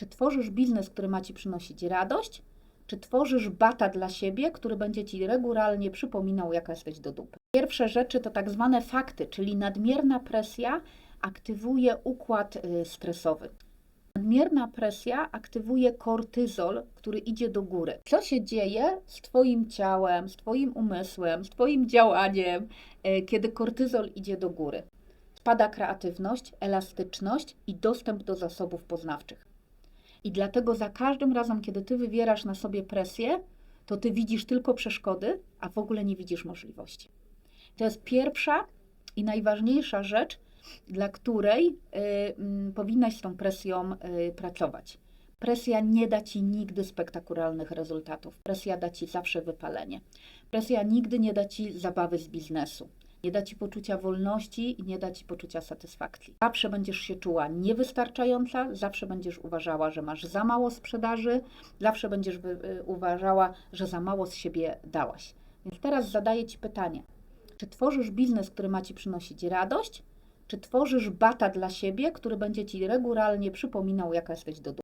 Czy tworzysz biznes, który ma ci przynosić radość? Czy tworzysz bata dla siebie, który będzie ci regularnie przypominał, jaka jesteś do dupy? Pierwsze rzeczy to tak zwane fakty, czyli nadmierna presja aktywuje układ y, stresowy. Nadmierna presja aktywuje kortyzol, który idzie do góry. Co się dzieje z Twoim ciałem, z Twoim umysłem, z Twoim działaniem, y, kiedy kortyzol idzie do góry? Spada kreatywność, elastyczność i dostęp do zasobów poznawczych. I dlatego za każdym razem, kiedy ty wywierasz na sobie presję, to ty widzisz tylko przeszkody, a w ogóle nie widzisz możliwości. To jest pierwsza i najważniejsza rzecz, dla której y, mm, powinnaś z tą presją y, pracować. Presja nie da ci nigdy spektakularnych rezultatów. Presja da ci zawsze wypalenie. Presja nigdy nie da ci zabawy z biznesu. Nie da ci poczucia wolności i nie da ci poczucia satysfakcji. Zawsze będziesz się czuła niewystarczająca, zawsze będziesz uważała, że masz za mało sprzedaży, zawsze będziesz y, uważała, że za mało z siebie dałaś. Więc teraz zadaję ci pytanie: czy tworzysz biznes, który ma ci przynosić radość? Czy tworzysz bata dla siebie, który będzie ci regularnie przypominał, jaka jesteś do?